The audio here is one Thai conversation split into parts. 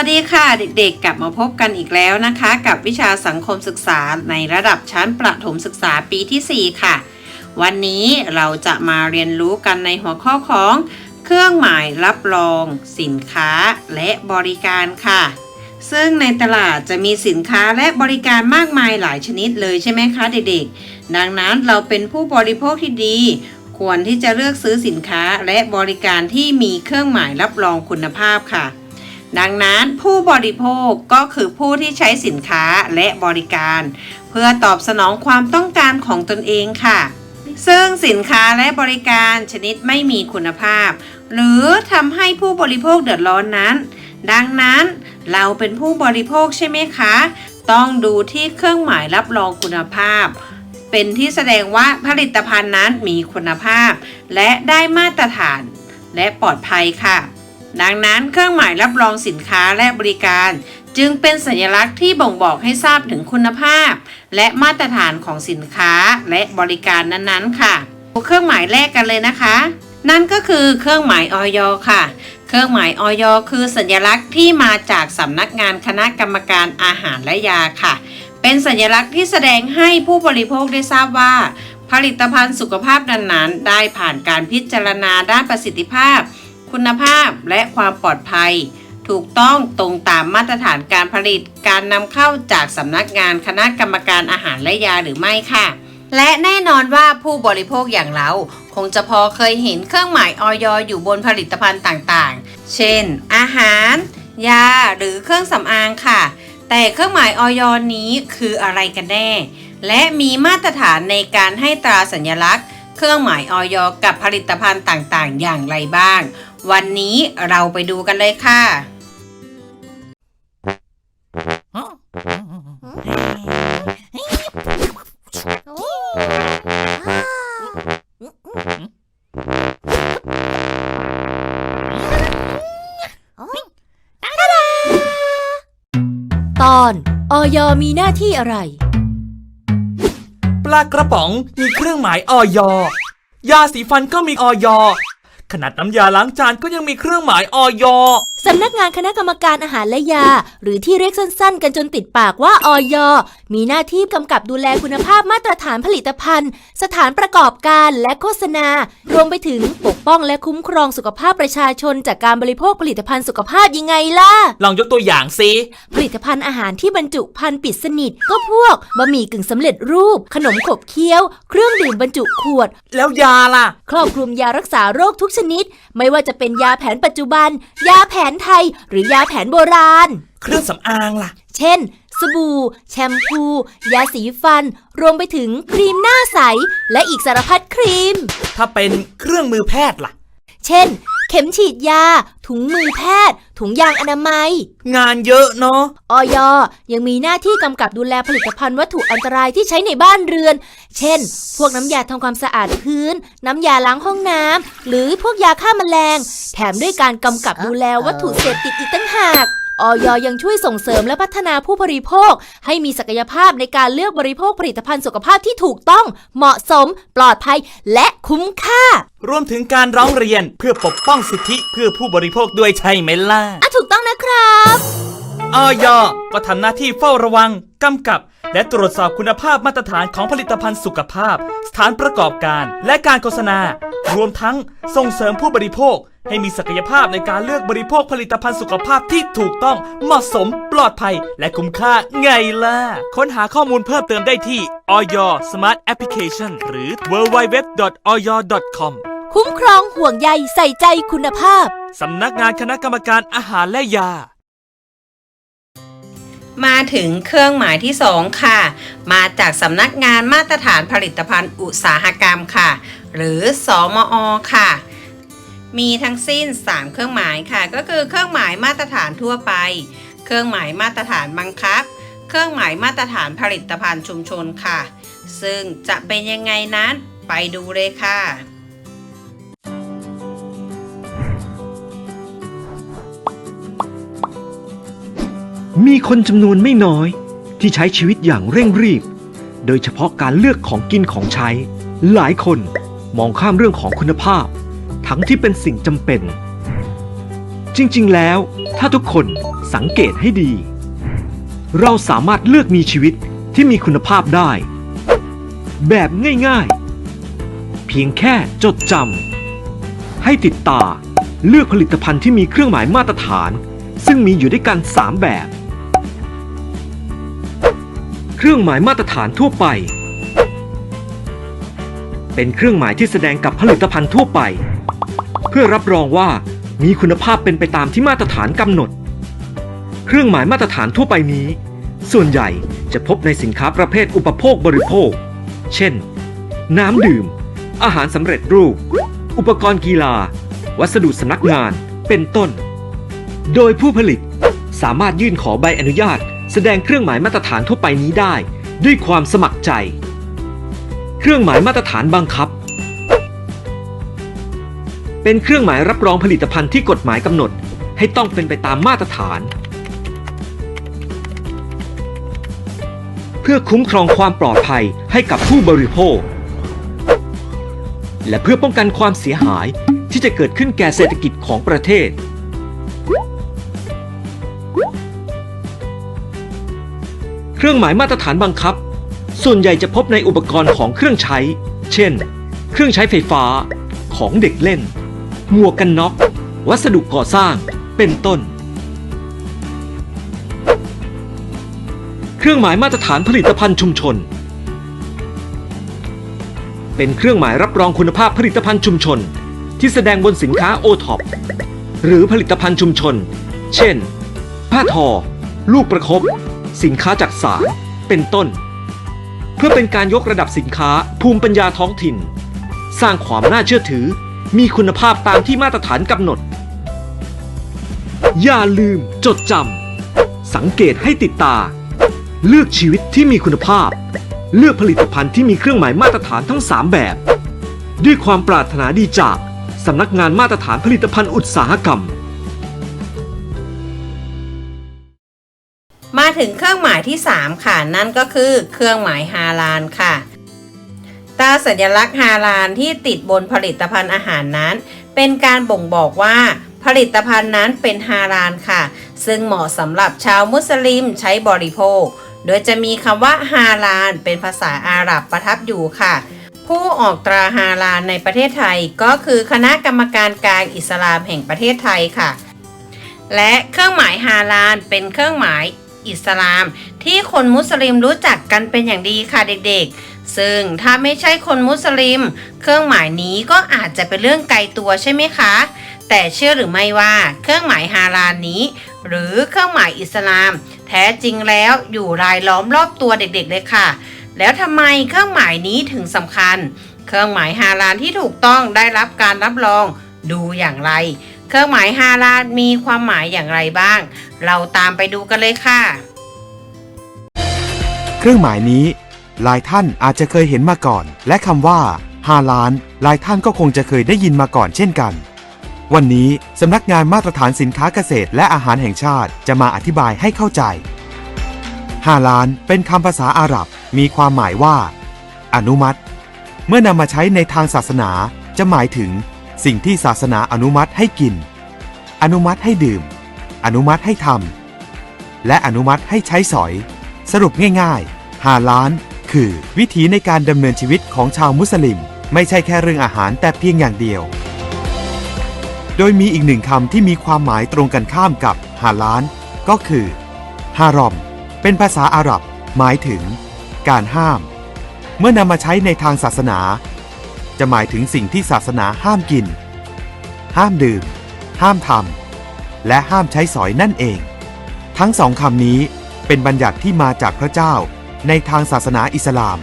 วัสดีค่ะเด็กๆ กลับมาพบกันอีกแล้วนะคะ กับวิชาสังคมศึกษาในระดับชั้นประถมศึกษาปีที่ 4 ค่ะ วันนี้เราจะมาเรียนรู้กันในหัวข้อของ เครื่องหมายรับรอง สินค้าและบริการค่ะ ซึ่งในตลาดจะมีสินค้าและบริการมากมายหลายชนิดเลยใช่ไหมคะเด็กๆ ดังนั้นเราเป็นผู้บริโภคที่ดี ควรที่จะเลือกซื้อสินค้าและบริการที่มีเครื่องหมายรับรองคุณภาพค่ะ ดังนั้นผู้บริโภคก็คือผู้ที่ใช้สินค้าและบริการ เพื่อตอบสนองความต้องการของตนเองค่ะ ซึ่งสินค้าและบริการชนิดไม่มีคุณภาพ หรือทำให้ผู้บริโภคเดือดร้อนนั้น ดังนั้นเราเป็นผู้บริโภคใช่ไหมคะ ต้องดูที่เครื่องหมายรับรองคุณภาพ เป็นที่แสดงว่าผลิตภัณฑ์นั้นมีคุณภาพ และได้มาตรฐาน และปลอดภัยค่ะ ดังนั้นเครื่องหมายรับรองสินค้าและบริการ จึงเป็นสัญลักษณ์ที่บ่งบอกให้ทราบถึงคุณภาพ และมาตรฐานของสินค้าและบริการนั้นๆ ค่ะดูเครื่องหมายแรกกันเลยนะคะ นั่นก็คือเครื่องหมายออยค่ะ เครื่องหมายออยคือสัญลักษณ์ที่มาจากสำนักงานคณะกรรมการอาหารและยาค่ะ เป็นสัญลักษณ์ที่แสดงให้ผู้บริโภคได้ทราบว่า ผลิตภัณฑ์สุขภาพนั้นๆ ได้ผ่านการพิจารณาด้านประสิทธิภาพ คุณภาพและความปลอดภัย ถูกต้องตรงตามมาตรฐานการผลิต การนำเข้าจากสำนักงานคณะกรรมการอาหารและยาหรือไม่ค่ะ และแน่นอนว่าผู้บริโภคอย่างเรา คงจะพอเคยเห็นเครื่องหมายออยอยู่บนผลิตภัณฑ์ต่างๆ เช่น อาหาร ยา หรือเครื่องสำอางค่ะ แต่เครื่องหมายออยนี้คืออะไรกันแน่ และมีมาตรฐานในการให้ตราสัญลักษณ์ เครื่องหมายออยกับผลิตภัณฑ์ต่างๆ อย่างไรบ้าง วันนี้เราไปดูกันเลยค่ะ ตอนออยมีหน้าที่อะไร ปลากระป๋องมีเครื่องหมายออยยาสีฟันก็มีออย ขนาดน้ำยาล้างจานก็ยังมีเครื่องหมายออยสำนักงานคณะกรรมการอาหารและยา หรือที่เรียกสั้นๆ กันจนติดปากว่าออยมีหน้าที่กำกับดูแลคุณภาพมาตรฐานผลิตภัณฑ์ สถานประกอบการและโฆษณา รวมไปถึงปกป้องและคุ้มครองสุขภาพประชาชน จากการบริโภคผลิตภัณฑ์สุขภาพยังไงล่ะ ลองยกตัวอย่างสิผลิตภัณฑ์อาหารที่บรรจุภัณฑ์ปิดสนิท ก็พวกบะหมี่กึ่งสำเร็จรูป ขนมขบเคี้ยว เครื่องดื่มบรรจุขวด แล้วยาล่ะ ครอบคลุมยารักษาโรคทุกชนิด ไม่ว่าจะเป็นยาแผนปัจจุบัน ยาแผนนไทย หรือยาแผนโบราณ เครื่องสำอางล่ะ เช่น สบู่ แชมพู ยาสีฟัน รวมไปถึงครีมหน้าใส และอีกสารพัดครีม ถ้าเป็นเครื่องมือแพทย์ล่ะ เช่น เข็มฉีดยา ถุงมือแพทย์ ถุงยางอนามัย งานเยอะเนาะ ออยยังมีหน้าที่กำกับดูแลผลิตภัณฑ์วัตถุอันตรายที่ใช้ในบ้านเรือน เช่น พวกน้ำยาทำความสะอาดพื้น น้ำยาล้างห้องน้ำ หรือพวกยาฆ่าแมลง แถมด้วยการกำกับดูแลวัตถุเสพติดอีกตั้งหาก ออยยังช่วยส่งเสริมและพัฒนาผู้บริโภค ให้มีศักยภาพในการเลือกบริโภคผลิตภัณฑ์สุขภาพที่ถูกต้อง เหมาะสม ปลอดภัย และคุ้มค่า รวมถึงการร้องเรียนเพื่อปกป้องสิทธิเพื่อผู้บริโภคด้วยใช่ไหมล่ะอะถูกต้องนะครับ ออยก็ทำหน้าที่เฝ้าระวังกำกับ และตรวจสอบคุณภาพมาตรฐานของผลิตภัณฑ์สุขภาพ สถานประกอบการ และการโฆษณา รวมทั้งส่งเสริมผู้บริโภค ให้มีศักยภาพในการเลือกบริโภคผลิตภัณฑ์สุขภาพที่ถูกต้องเหมาะสม ปลอดภัย และคุ้มค่าไงล่ะ ค้นหาข้อมูลเพิ่มเติมได้ที่ Oy Smart Application หรือ www.oy.com คุ้มครองห่วงใยใส่ใจคุณภาพ สำนักงานคณะกรรมการอาหารและยา มาถึงเครื่องหมายที่ 2 ค่ะ มาจากสำนักงานมาตรฐานผลิตภัณฑ์อุตสาหกรรมค่ะ หรือสอมอค่ะ มีทั้งสิ้น 3 เครื่องหมายค่ะ ก็คือเครื่องหมายมาตรฐานทั่วไป เครื่องหมายมาตรฐานบังคับ เครื่องหมายมาตรฐานผลิตภัณฑ์ชุมชนค่ะ ซึ่งจะเป็นยังไงนั้นไปดูเลยค่ะ มีคนจำนวนไม่น้อย ที่ใช้ชีวิตอย่างเร่งรีบ โดยเฉพาะการเลือกของกินของใช้ หลายคนมองข้ามเรื่องของคุณภาพ ทั้งที่เป็นสิ่งจำเป็น จริงๆ แล้ว ถ้าทุกคนสังเกตให้ดี เราสามารถเลือกมีชีวิตที่มีคุณภาพได้ แบบง่ายๆ เพียงแค่จดจำให้ติดตาเลือกผลิตภัณฑ์ที่มีเครื่องหมายมาตรฐาน ซึ่งมีอยู่ด้วยกัน 3 แบบ เครื่องหมายมาตรฐานทั่วไป เป็นเครื่องหมายที่แสดงกับผลิตภัณฑ์ทั่วไป เพื่อรับรองว่ามีคุณภาพเป็นไปตามที่มาตรฐานกำหนด เครื่องหมายมาตรฐานทั่วไปนี้ ส่วนใหญ่จะพบในสินค้าประเภทอุปโภคบริโภค เช่น น้ำดื่ม อาหารสำเร็จรูป อุปกรณ์กีฬา วัสดุสำนักงาน เป็นต้น โดยผู้ผลิตสามารถยื่นขอใบอนุญาต แสดงเครื่องหมายมาตรฐานทั่วไปนี้ได้ ด้วยความสมัครใจ เครื่องหมายมาตรฐานบังคับ เป็นเครื่องหมายรับรองผลิตภัณฑ์ที่กฎหมายกำหนด ให้ต้องเป็นไปตามมาตรฐาน เพื่อคุ้มครองความปลอดภัยให้กับผู้บริโภค และเพื่อป้องกันความเสียหายที่จะเกิดขึ้นแก่เศรษฐกิจของประเทศ เครื่องหมายมาตรฐานบังคับ ส่วนใหญ่จะพบในอุปกรณ์ของเครื่องใช้ เช่น เครื่องใช้ไฟฟ้า ของเด็กเล่น หมวกกันน็อก วัสดุก่อสร้าง เป็นต้น เครื่องหมายมาตรฐานผลิตภัณฑ์ชุมชน เป็นเครื่องหมายรับรองคุณภาพผลิตภัณฑ์ชุมชน ที่แสดงบนสินค้าโอท็อปหรือผลิตภัณฑ์ชุมชน เช่น ผ้าทอ ลูกประคบ สินค้าจักสารเป็นต้น เพื่อเป็นการยกระดับสินค้าภูมิปัญญาท้องถิ่น สร้างความน่าเชื่อถือ มีคุณภาพตามที่มาตรฐานกำหนด อย่าลืมจดจำสังเกตให้ติดตา เลือกชีวิตที่มีคุณภาพ เลือกผลิตภัณฑ์ที่มีเครื่องหมายมาตรฐานทั้ง 3 แบบ ด้วยความปรารถนาดีจากสำนักงานมาตรฐานผลิตภัณฑ์อุตสาหกรรม ถึงเครื่องหมายที่ 3 ค่ะ นั่นก็คือเครื่องหมายฮาลานค่ะตราสัญลักษณ์ฮาลานที่ติดบนผลิตภัณฑ์อาหารนั้น เป็นการบ่งบอกว่าผลิตภัณฑ์นั้นเป็นฮาลานค่ะ ซึ่งเหมาะสำหรับชาวมุสลิมใช้บริโภค โดยจะมีคำว่าฮาลานเป็นภาษาอาหรับประทับอยู่ค่ะ ผู้ออกตราฮาลานในประเทศไทยก็คือคณะกรรมการกลางอิสลามแห่งประเทศไทยค่ะ และเครื่องหมายฮาลาลเป็นเครื่องหมาย อิสลาม ที่คนมุสลิมรู้จักกันเป็นอย่างดีค่ะเด็กๆ ซึ่งถ้าไม่ใช่คนมุสลิม เครื่องหมายนี้ก็อาจจะเป็นเรื่องไกลตัวใช่ไหมคะ แต่เชื่อหรือไม่ว่าเครื่องหมายฮาลาลนี้ หรือเครื่องหมายอิสลาม แท้จริงแล้วอยู่รายล้อมรอบตัวเด็กๆเลยค่ะ แล้วทำไมเครื่องหมายนี้ถึงสำคัญ เครื่องหมายฮาลาลที่ถูกต้องได้รับการรับรองดูอย่างไร เครื่องหมายฮาลาลมีความหมายอย่างไรบ้าง เราตามไปดูกันเลยค่ะ เครื่องหมายนี้ หลายท่านอาจจะเคยเห็นมาก่อน และคำว่าฮาลาน หลายท่านก็คงจะเคยได้ยินมาก่อนเช่นกัน วันนี้สำนักงานมาตรฐานสินค้าเกษตรและอาหารแห่งชาติจะมาอธิบายให้เข้าใจฮาลานเป็นคำภาษาอาหรับ มีความหมายว่า อนุมัติ เมื่อนำมาใช้ในทางศาสนาจะหมายถึง สิ่งที่ศาสนาอนุมัติให้กิน อนุมัติให้ดื่ม อนุมัติให้ทำและอนุมัติให้ใช้สอย สรุปง่ายๆ ฮาลาน คือวิถีในการดำเนินชีวิตของชาวมุสลิม ไม่ใช่แค่เรื่องอาหารแต่เพียงอย่างเดียว โดยมีอีกหนึ่งคำที่มีความหมายตรงกันข้ามกับฮาลาน ก็คือฮารอม เป็นภาษาอาหรับ หมายถึง การห้าม เมื่อนำมาใช้ในทางศาสนา จะหมายถึงสิ่งที่ศาสนาห้ามกิน ห้ามดื่ม ห้ามทำ และห้ามใช้สอยนั่นเอง ทั้งสองคำนี้เป็นบัญญัติที่มาจากพระเจ้าในทางศาสนาอิสลาม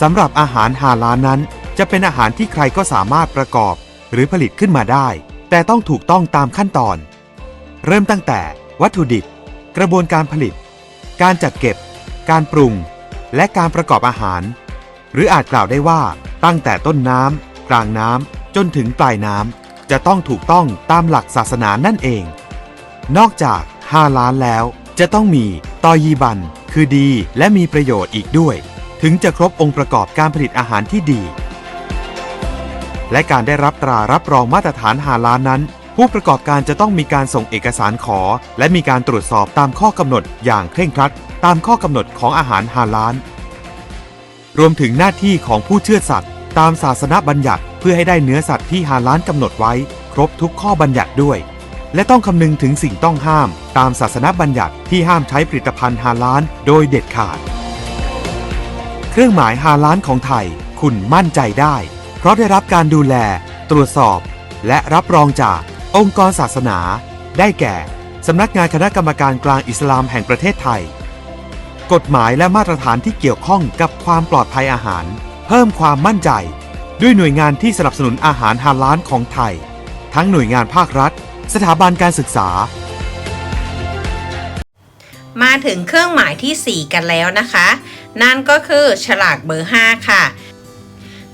สำหรับอาหารฮาลานั้น จะเป็นอาหารที่ใครก็สามารถประกอบหรือผลิตขึ้นมาได้ แต่ต้องถูกต้องตามขั้นตอน เริ่มตั้งแต่วัตถุดิบ กระบวนการผลิต การจัดเก็บ การปรุง และการประกอบอาหาร หรืออาจกล่าวได้ว่าตั้งแต่ต้นน้ำกลางน้ำจนถึงปลายน้ำ จะต้องถูกต้องตามหลักศาสนานั่นเอง นอกจากฮาลาลแล้ว จะต้องมีตอยีบัน คือดีและมีประโยชน์อีกด้วย ถึงจะครบองค์ประกอบการผลิตอาหารที่ดี และการได้รับตรารับรองมาตรฐานฮาลาลนั้น ผู้ประกอบการจะต้องมีการส่งเอกสารขอ และมีการตรวจสอบตามข้อกำหนดอย่างเคร่งครัด ตามข้อกำหนดของอาหารฮาลาลรวมถึงหน้าที่ของผู้เชื่อสัตว์ ตามศาสนบัญญัติเพื่อให้ได้เนื้อสัตว์ที่ฮาลาลกำหนดไว้ ครบทุกข้อบัญญัติด้วย และต้องคำนึงถึงสิ่งต้องห้าม ตามศาสนบัญญัติที่ห้ามใช้ผลิตภัณฑ์ฮาลาลโดยเด็ดขาด เครื่องหมายฮาลาลของไทย คุณมั่นใจได้ เพราะได้รับการดูแล ตรวจสอบ และรับรองจากองค์กรศาสนา ได้แก่ สำนักงานคณะกรรมการกลางอิสลามแห่งประเทศไทย กฎหมายและมาตรฐานที่เกี่ยวข้องกับความปลอดภัยอาหาร พิ่มความมั่นใจ ด้วยหน่วยงานที่สนับสนุนอาหารฮาลาลของไทย ทั้งหน่วยงานภาครัฐ สถาบันการศึกษา มาถึงเครื่องหมายทีสี่ 4 กันแล้วนะคะ นั่นก็คือฉลากเบอร์ 5 ค่ะ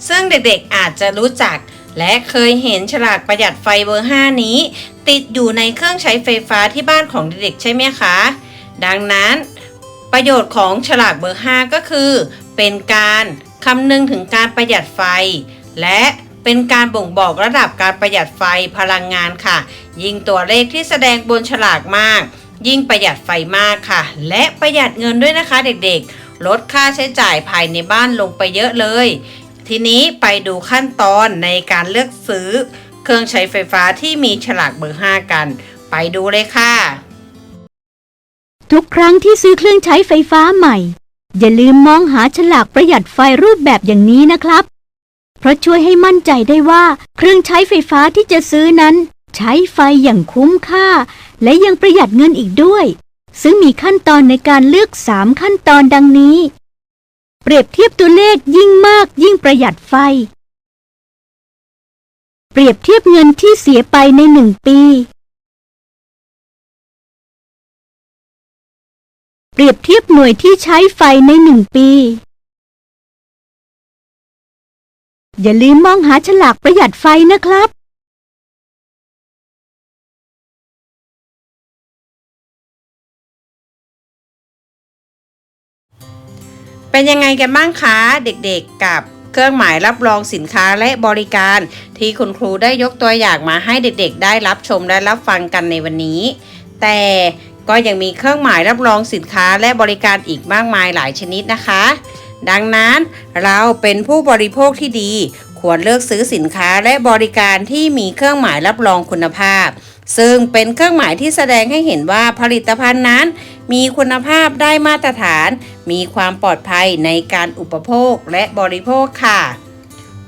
ซึ่งเด็กๆอาจจะรู้จักและเคยเห็นฉลากประหยัดไฟเบอร์ 5 นี้ ติดอยู่ในเครื่องใช้ไฟฟ้าที่บ้านของเด็กๆใช่ไหมคะ ดังนั้น ประโยชน์ของฉลากเบอร์ 5 ก็คือ เป็นการ คำนึงถึงการประหยัดไฟ และเป็นการบ่งบอกระดับการประหยัดไฟพลังงานค่ะ ยิ่งตัวเลขที่แสดงบนฉลากมาก ยิ่งประหยัดไฟมากค่ะ และประหยัดเงินด้วยนะคะเด็กๆ ลดค่าใช้จ่ายภายในบ้านลงไปเยอะเลย ทีนี้ไปดูขั้นตอนในการเลือกซื้อ เครื่องใช้ไฟฟ้าที่มีฉลากเบอร์ 5 กัน ไปดูเลยค่ะ ทุกครั้งที่ซื้อเครื่องใช้ไฟฟ้าใหม่ อย่าลืมมองหาฉลากประหยัดไฟรูปแบบอย่างนี้นะครับ เพราะช่วยให้มั่นใจได้ว่า เครื่องใช้ไฟฟ้าที่จะซื้อนั้น ใช้ไฟอย่างคุ้มค่า และยังประหยัดเงินอีกด้วย ซึ่งมีขั้นตอนในการเลือก 3 ขั้นตอนดังนี้ เปรียบเทียบตัวเลขยิ่งมากยิ่งประหยัดไฟ เปรียบเทียบเงินที่เสียไปในหนึ่งปี เปรียบเทียบหน่วยที่ใช้ไฟในหนึ่งปี อย่าลืมมองหาฉลากประหยัดไฟนะครับ เป็นยังไงกันบ้างคะเด็กๆกับเครื่องหมายรับรองสินค้าและบริการ ที่คุณครูได้ยกตัวอย่างมาให้เด็กๆ ได้รับชมและรับฟังกันในวันนี้ แต่ ก็ยังมีเครื่องหมายรับรองสินค้าและบริการอีกมากมายหลายชนิดนะคะ ดังนั้นเราเป็นผู้บริโภคที่ดี ควรเลือกซื้อสินค้าและบริการที่มีเครื่องหมายรับรองคุณภาพ ซึ่งเป็นเครื่องหมายที่แสดงให้เห็นว่าผลิตภัณฑ์นั้น มีคุณภาพได้มาตรฐาน มีความปลอดภัยในการอุปโภคและบริโภคค่ะ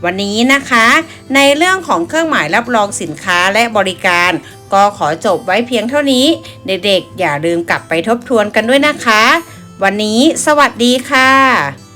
วันนี้นะคะ ในเรื่องของเครื่องหมายรับรองสินค้าและบริการ ก็ขอจบไว้เพียงเท่านี้ เด็กๆ อย่าลืมกลับไปทบทวนกันด้วยนะคะ วันนี้สวัสดีค่ะ